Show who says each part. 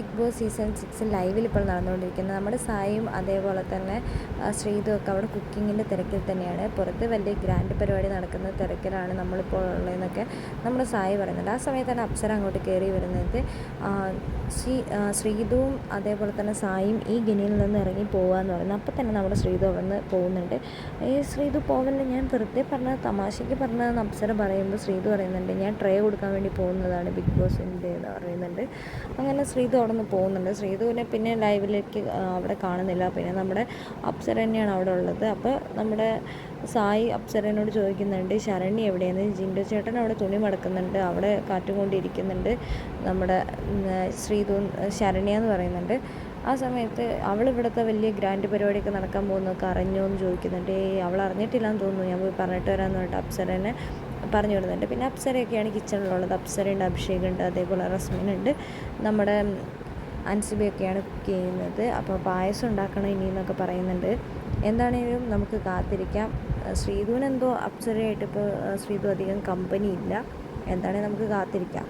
Speaker 1: Big boss season six ലൈവിൽ ഇപ്പോൾ നടന്നുകൊണ്ടിരിക്കുന്നത്. നമ്മുടെ സായും അതേപോലെ തന്നെ ശ്രീതും ഒക്കെ അവിടെ കുക്കിങ്ങിന്റെ തിരക്കിൽ തന്നെയാണ്. പുറത്ത് വലിയ ഗ്രാൻഡ് പരിപാടി നടക്കുന്ന തിരക്കിലാണ് നമ്മളിപ്പോൾ ഉള്ളതെന്നൊക്കെ നമ്മുടെ സായി പറയുന്നുണ്ട്. ആ സമയത്താണ് അപ്സര അങ്ങോട്ട് കയറി വരുന്നത്. ശ്രീ ശ്രീതുവും അതേപോലെ തന്നെ സായും ഈ ഗിനിയിൽ നിന്ന് ഇറങ്ങി പോകാമെന്ന് പറയുന്നത് അപ്പോൾ തന്നെ നമ്മുടെ ശ്രീതു അവിടെ നിന്ന് പോകുന്നുണ്ട്. ഈ ശ്രീതു പോവല്ല? ഞാൻ വെറുതെ പറഞ്ഞ തമാശയ്ക്ക് പറഞ്ഞതെന്ന് അപ്സര പറയുമ്പോൾ ശ്രീതു പറയുന്നുണ്ട് ഞാൻ ട്രേ കൊടുക്കാൻ വേണ്ടി പോകുന്നതാണ് ബിഗ് ബോസിന്റെ എന്ന് പറയുന്നുണ്ട്. അങ്ങനെ ശ്രീതു നിന്ന് പോകുന്നുണ്ട്. ശ്രീധുവിനെ പിന്നെ ലൈവിലേക്ക് അവിടെ കാണുന്നില്ല. പിന്നെ നമ്മുടെ അപ്സര തന്നെയാണ് അവിടെ ഉള്ളത്. അപ്പോൾ നമ്മുടെ സായി അപ്സരനോട് ചോദിക്കുന്നുണ്ട് ശരണി എവിടെയാണ്? ജിൻഡോ ചേട്ടൻ അവിടെ തുണി മടക്കുന്നുണ്ട്. അവിടെ കാറ്റും കൊണ്ടിരിക്കുന്നുണ്ട് നമ്മുടെ ശ്രീധു ശരണ്യ എന്ന് പറയുന്നുണ്ട്. ആ സമയത്ത് അവൾ ഇവിടുത്തെ വലിയ ഗ്രാൻഡ് പരിപാടിയൊക്കെ നടക്കാൻ പോകുന്നതൊക്കെ അറിഞ്ഞോ എന്ന് ചോദിക്കുന്നുണ്ട്. ഏയ് അവൾ അറിഞ്ഞിട്ടില്ലാന്ന് തോന്നുന്നു. ഞാൻ പോയി പറഞ്ഞിട്ട് വരാമെന്ന് പറഞ്ഞിട്ട് അപ്സരനെ പറഞ്ഞു വിടുന്നുണ്ട് പിന്നെ അപ്സരയൊക്കെയാണ് കിച്ചണിലുള്ളത്. അപ്സരയുണ്ട് അഭിഷേകുണ്ട് അതേപോലെ റസ്മിനുണ്ട്. നമ്മുടെ അൻസിബയൊക്കെയാണ് കുക്ക് ചെയ്യുന്നത്. അപ്പോൾ പായസം ഉണ്ടാക്കണം ഇനി എന്നൊക്കെ പറയുന്നുണ്ട്. എന്താണേലും നമുക്ക് കാത്തിരിക്കാം. ശ്രീധുവിനെന്തോ അപ്സരയായിട്ട് ഇപ്പോൾ ശ്രീധു അധികം കമ്പനി ഇല്ല എന്താണെങ്കിലും നമുക്ക് കാത്തിരിക്കാം.